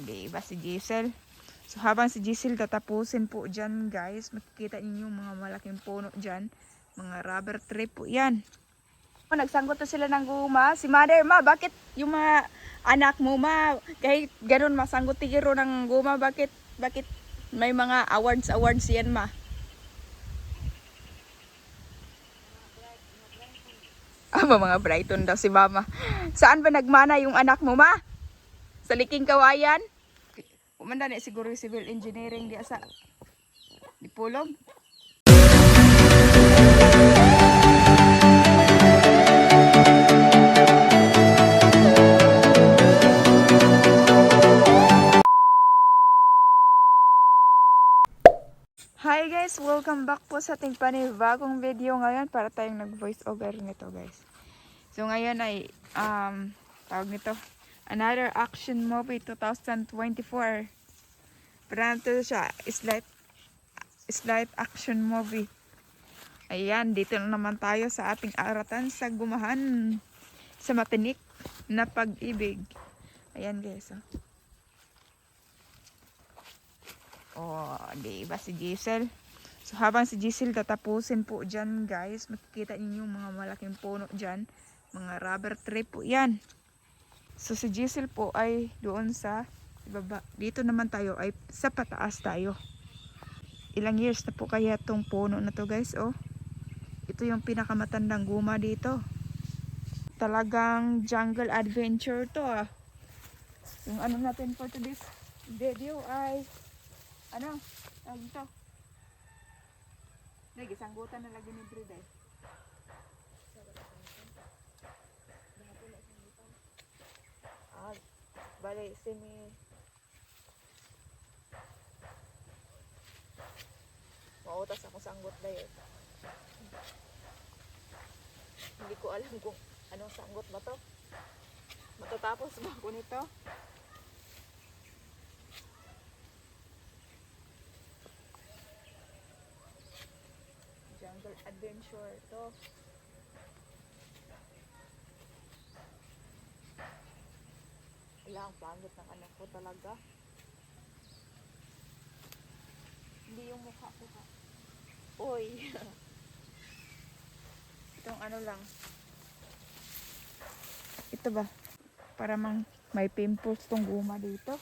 di ba si Giselle? So habang si Giselle tatapusin po dyan guys, makikita ninyo mga malaking puno dyan. Mga rubber tree po yan. Oh, Nagsanggot na sila ng guma. Si mother, ma, bakit yung mga anak mo, ma, kahit ganun masanggot tigiro ng guma, bakit, bakit may mga awards, awards yan, ma? Ah, mga Brighton daw si mama. Saan ba nagmana yung anak mo, ma? Sa Liking Kawayan? Umanda na siguro civil engineering di sa Dipulog. Hi guys! Welcome back po sa ating panibagong video ngayon para tayong nag-voice over nito guys. So ngayon ay, um, tawag nito, another action movie 2024. Pero ito siya, slight, slight action movie. Ayan, dito na naman tayo sa ating aratan sa gumahan sa matinik na pag-ibig. Ayan guys, oh. Oh, di ba si Giselle? So habang si Giselle tatapusin po dyan guys, makikita ninyo mga malaking puno dyan. Mga rubber tree po yan. So si Giselle po ay doon sa ibaba. Dito naman tayo ay sa pataas tayo. Ilang years na po kaya tong puno na to guys oh. Ito yung pinakamatandang guma dito. Talagang jungle adventure to ah. Yung ano natin for today's video ay ano? Tawag ito. Lagi, sanggutan na lagi ni Briday. Ah, bale, semi... Mautas ako sanggot dayo. Hindi ko alam kung anong sanggot ba to. Matatapos ba ako nito? jungle adventure to. Wala ang pangit ng anak ko talaga. Hindi yung mukha ko ha. Oy. Itong ano lang. Ito ba? Para mang may pimples tong guma dito.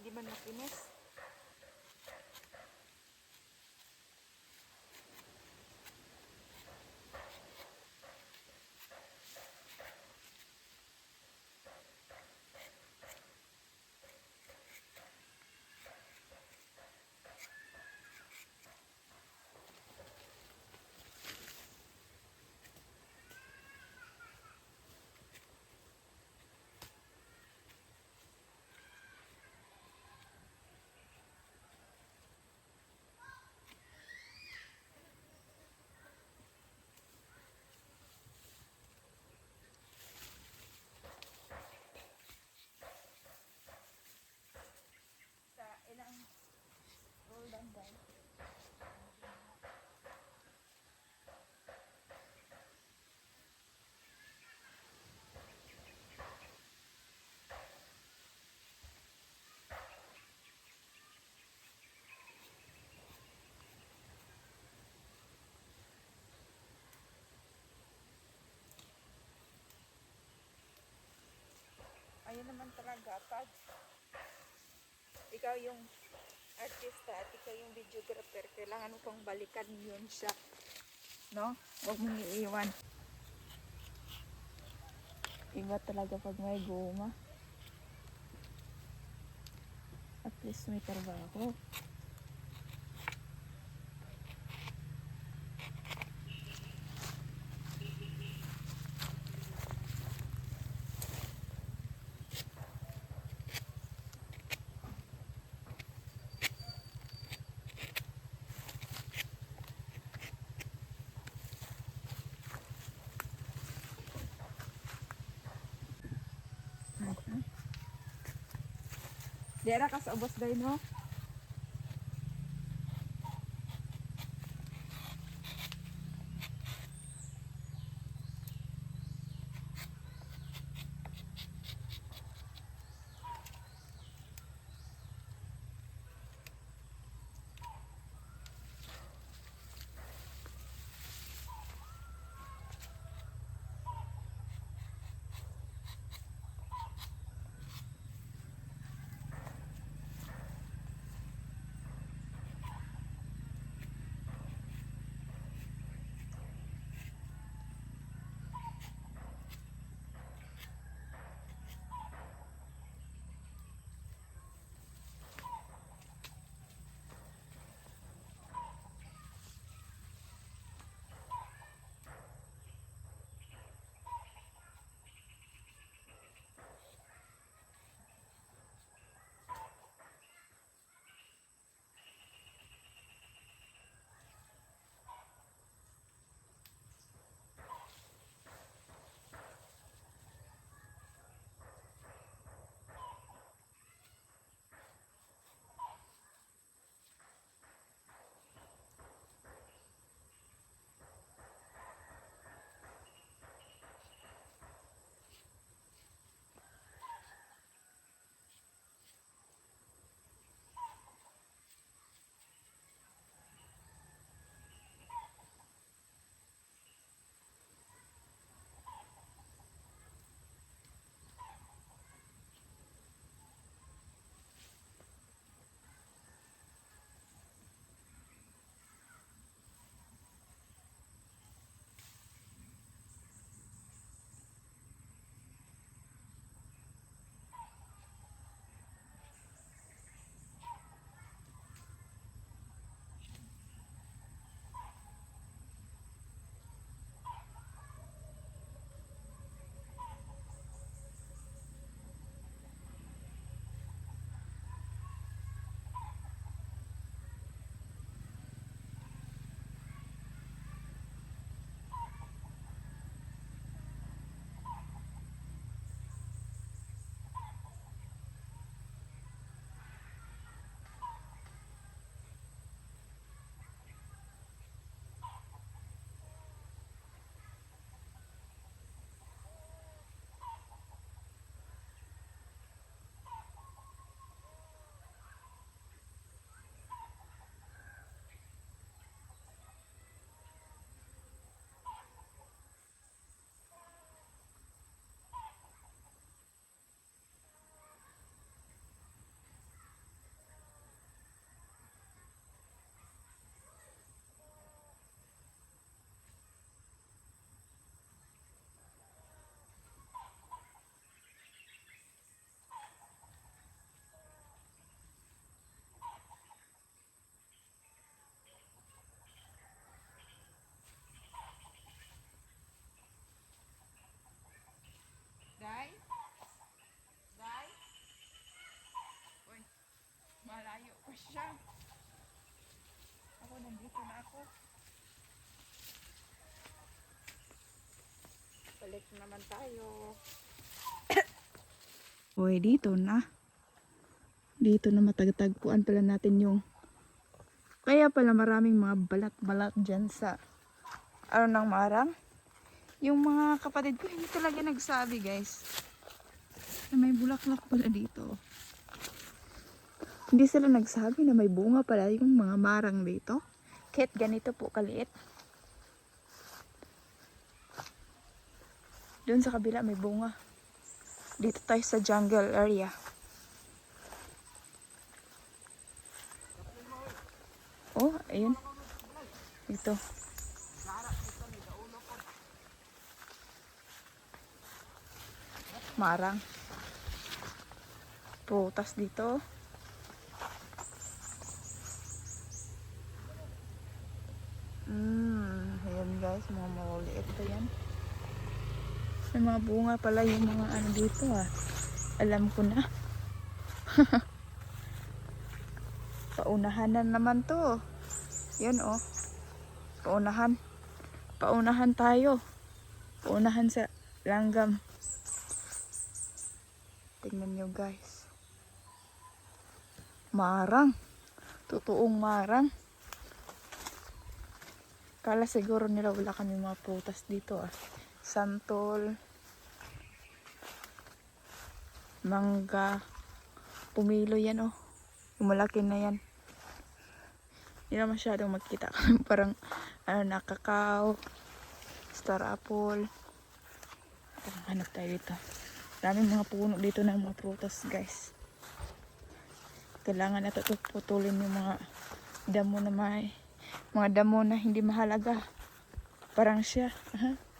Hindi man makinis. Ayun naman talaga pag ikaw yung artista at ikaw yung videographer, kailangan mo pang balikan yun siya. No? Huwag mong iiwan. Iba talaga pag may goma. At least may trabaho. Dera ka sa ubos day no? Balik naman tayo. Uy, dito na. Dito na matagtagpuan pala natin yung kaya pala maraming mga balat-balat dyan sa ano ng marang. Yung mga kapatid ko hindi talaga nagsabi guys. Na may bulaklak pala dito. Hindi sila nagsabi na may bunga pala yung mga marang dito. Kahit ganito po kaliit. Doon sa kabila may bunga. Dito tayo sa jungle area. Oh, ayun. Ito. Marang. Prutas dito. Mm, ayan guys, mga mauliit pa yan. May mga bunga pala yung mga ano dito ah. Alam ko na. Paunahan na naman to. Yan oh. Paunahan. Paunahan tayo. Paunahan sa langgam. Tingnan nyo guys. Marang. Totoong marang. Kala siguro nila wala kami mga prutas dito ah. Santol. Mangga. Pumilo yan oh. Yung malaki na yan. Hindi na masyadong magkita. Parang ano na kakao. Star apple. Hanap tayo dito. Daming mga puno dito ng mga prutas guys. Kailangan natin ito putulin yung mga damo na may mga damo na hindi mahalaga. Parang siya. Aha.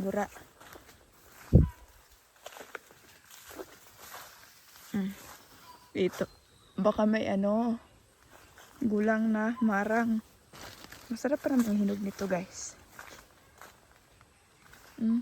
Gura. Mm. Dito. Baka may ano, gulang na marang. Masarap pa naman hinog nito guys. Mm.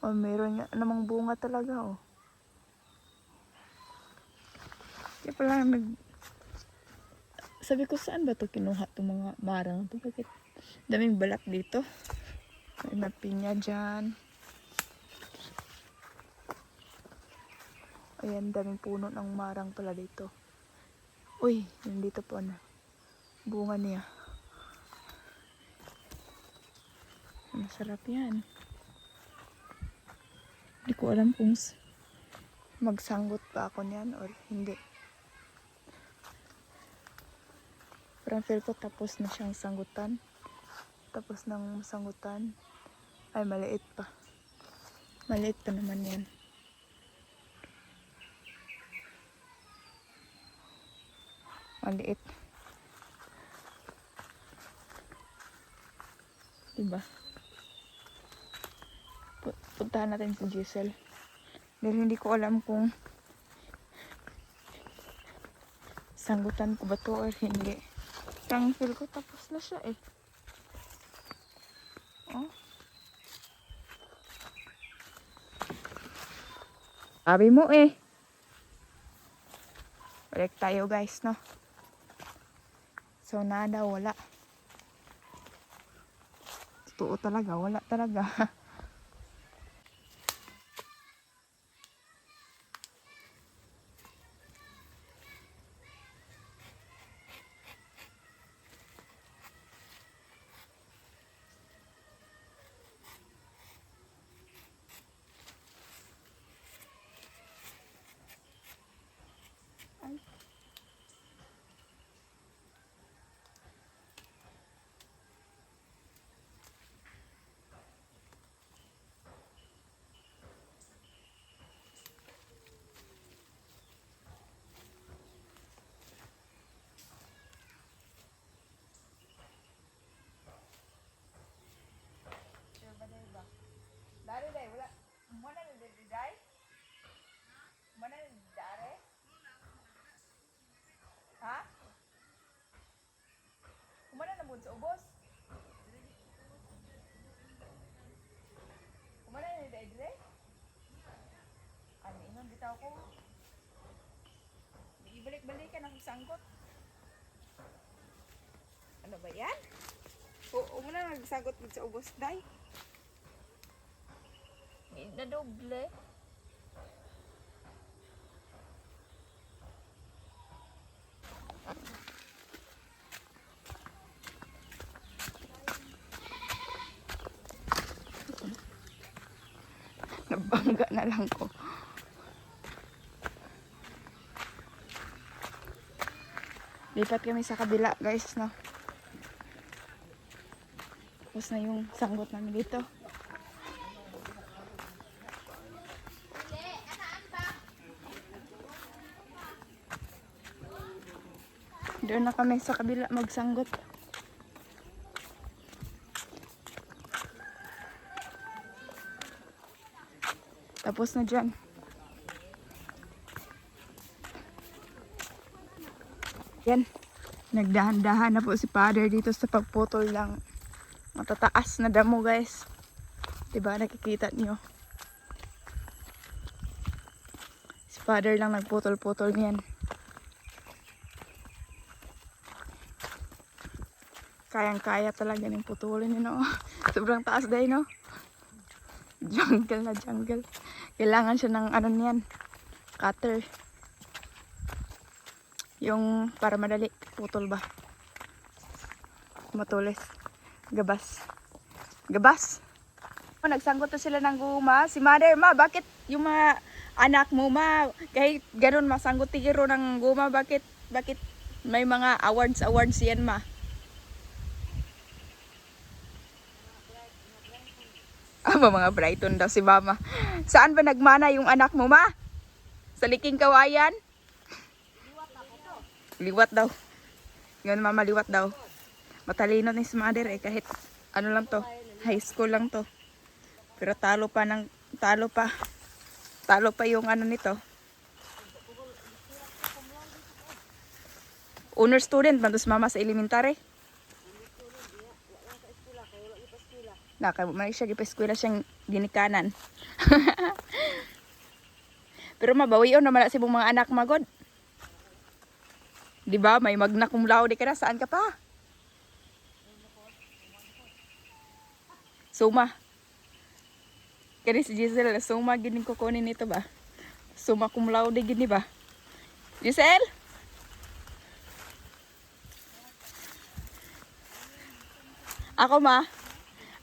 Oh, meron nga namang bunga talaga oh. Kaya pala nag... Sabi ko saan ba to kinuha itong mga marang? Bakit daming balat dito? May mga pinya dyan. Ayan, daming puno ng marang pala dito. Uy, yun dito po na. Bunga niya. Masarap yan. Hindi ko alam kung magsanggot pa ako niyan or hindi. Parang feel ko tapos na siyang sanggutan. Tapos ng sanggutan. Ay, maliit pa. Maliit pa naman yan. Maliit. Diba? Pu- Puntahan natin si Giselle. Dahil hindi ko alam kung sanggutan ko ba to or hindi. Parang feel ko tapos na siya eh. Oh. Sabi mo eh. Balik tayo guys, no? So, nada, wala. Totoo talaga, wala talaga. Dari dai wala. Mana ni dari dai? Mana ni dari? Ha? Kumana na sa ubos? Kumana ni dai dire? Ani ingon bitaw ko. Ibalik-balik ka na magsanggot. Ano ba yan? Oo, mo na nagsagot gid sa ubos, day. Na doble. Nabangga na lang ko. Lipat kami sa kabila, guys, no? Tapos na yung sanggot namin dito. Doon na kami sa kabila magsanggot. Tapos na dyan. Yan. Nagdahan-dahan na po si father dito sa pagputol lang matataas na damo guys. Diba nakikita niyo? Si father lang nagputol-putol niyan. Kayang-kaya talaga ng putulin yun, no? Sobrang taas dahil, no? Jungle na jungle. Kailangan siya ng ano niyan. Cutter. Yung para madali. Putol ba? Matulis. Gabas. Gabas. Oh, Nagsanggot to sila ng guma. Si mother, ma, bakit yung mga anak mo, ma, kahit ganun masanggot tigiro ng guma, bakit, bakit may mga awards, awards yan, ma? Ama mga Brighton daw si mama. Saan ba nagmana yung anak mo, ma? Sa liking kawayan? Liwat daw. Yun, mama, liwat daw. Matalino ni si mother eh, kahit ano lang to, high school lang to. Pero talo pa ng, talo pa. Talo pa yung ano nito. Honor student, bandos mama sa elementary. Naka man siya gipa-eskwela siyang ginikanan. Pero mabawion naman sa ibang mga anak magod. Di ba? May magna cum laude ka na. Saan ka pa? Suma. Kani si Giselle, suma gini ko kunin ito ba? Suma cum laude gini ba? Giselle? Ako ma.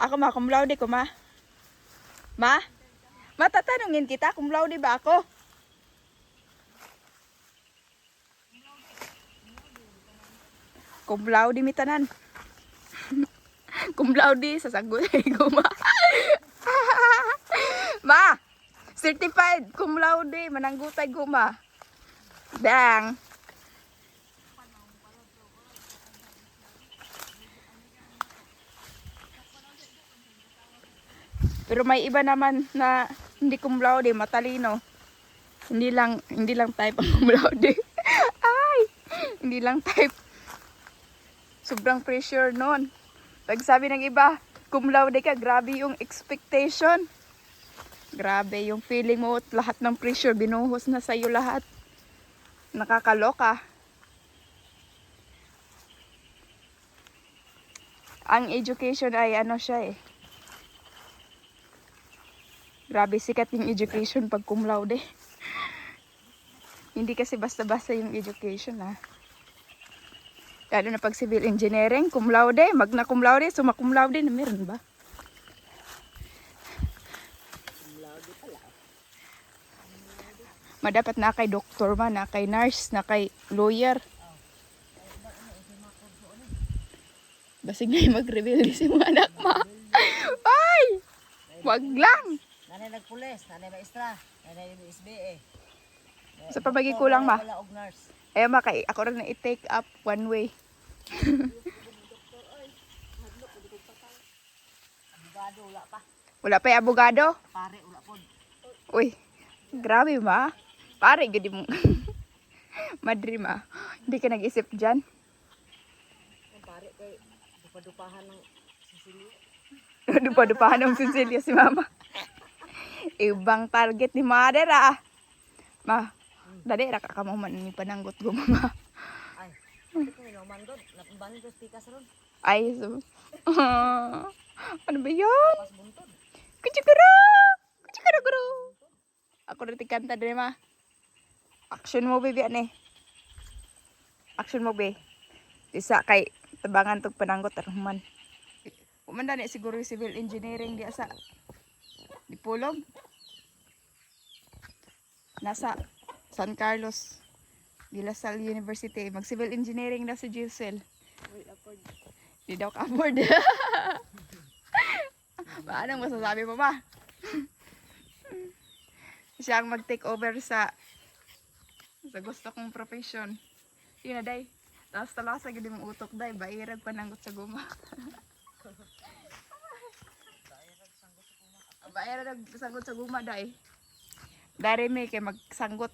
Ako ma, cum laude ko ma. Ma? Matatanungin kita, cum laude ba ako? Cum laude mi tanan. cum laude sa sagot ko ma. Certified cum laude mananggutay ko ma. Dang. Pero may iba naman na hindi cum laude, matalino. Hindi lang hindi lang type ang cum laude. Ay, hindi lang type. Sobrang pressure noon. Pag sabi ng iba, cum laude ka, grabe yung expectation. Grabe yung feeling mo, at lahat ng pressure binuhos na sa'yo lahat. Nakakaloka. Ang education ay ano siya eh. Grabe sikat yung education pag cum laude. Hindi kasi basta-basta yung education ha. Lalo na pag civil engineering, cum laude, magna cum laude, summa cum laude na meron ba? Madapat na kay doktor ba, na kay nurse, na kay lawyer. Basig na yung mag-reveal si mga anak ma. Ay! Wag lang! Nanay nagpulis, nanay maestra, nanay yung SBA. Sa pabagi kulang ma. Wala og nurse. Eh makay ako rin na i-take up one way. Abogado, wala pa. Wala pa abogado? Pare, wala po. Uy, grabe ma. Pare, gudi mo. Madri ma. Hindi ka nag-isip. Ang pare kay dupadupahan ng Sicilia. Dupa-dupahan ng Cecilia si mama. Ibang target ni mother ah. Ma, dali ra ka ka mo man ni pananggot ko Ay, so... ano ba buntod. Kuchikuro! Kuchikuro guru! Ako rin kanta din ma. Action mo, baby, ane. Action mo, be. Isa kay tabangan tog pananggot arhuman. Umanda ni siguro civil engineering di sa Dipolog. Nasa San Carlos. De La Salle University. Mag civil engineering na si Giselle. Di daw ka-afford. Paano masasabi mo ba? Siya ang mag-take over sa sa gusto kong profession. Yun na, day. Tapos talasa gid mong utok, day. Bairag pananggot sa guma. Bairag sanggot sa guma, day. Dari may kay magsanggot.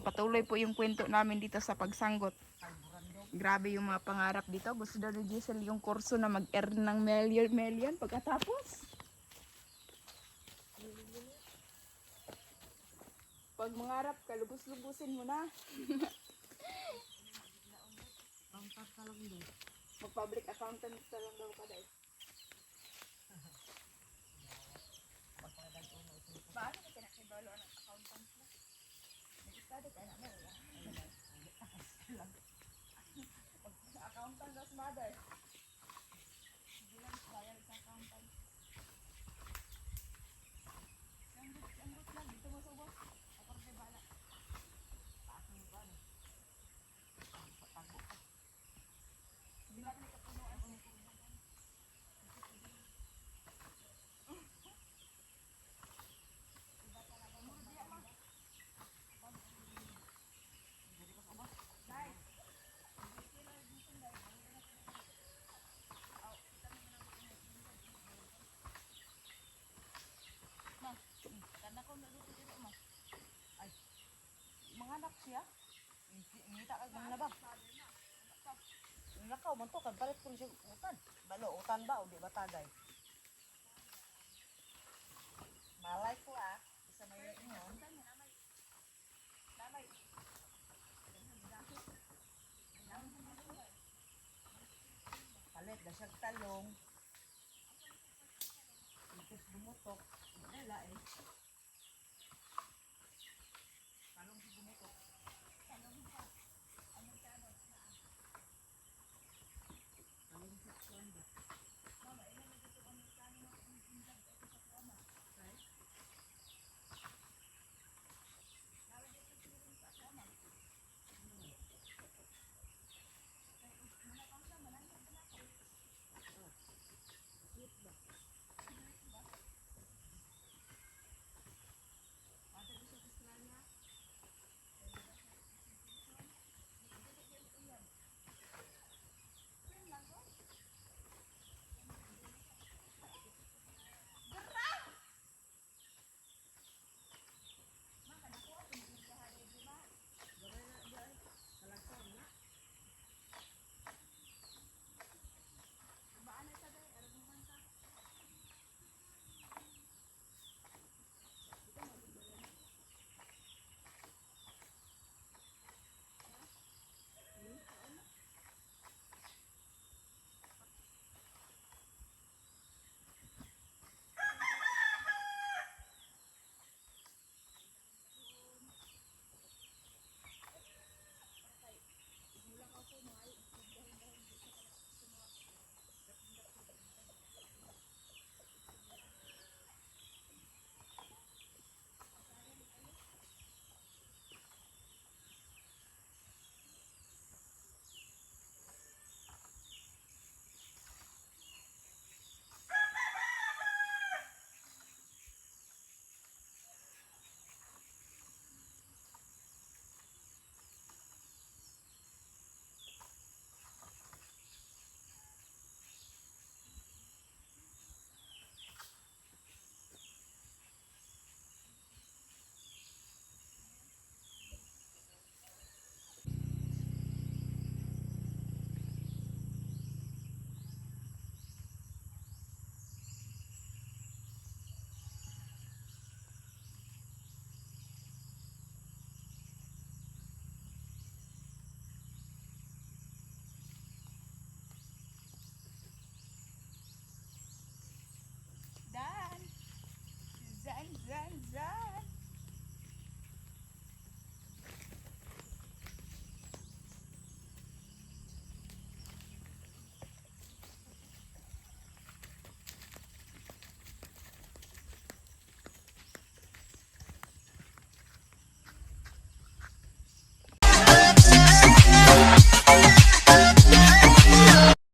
Patuloy po yung kwento namin dito sa pagsanggot. Grabe yung mga pangarap dito. Gusto daw ni Giselle yung kurso na mag-earn ng million, million pagkatapos. Pag mangarap ka, lubos-lubusin mo na. Mag-public accountant ka lang daw ka dahil. Paano ka kinakibalo ng accountant mo? Nag-study ka na mo. Accountant das mother. Hindi lang bayar sa accountant. Sanggut, sanggut lang. Dito mo sa ubos. Ako rin bala. Taas mo ba? Patago ka. Hindi natin ikapuno ang kumukulo. Kana ko naluto dito mo. Ay. Mga anak siya. Ngita ka gang na ba? Nakaw man to kan palit ko siya utan. Balo utan ba o di ba tagay? Malay ko ah. Isa may ingon. Palit na siyang talong. Itos bumutok. Wala eh.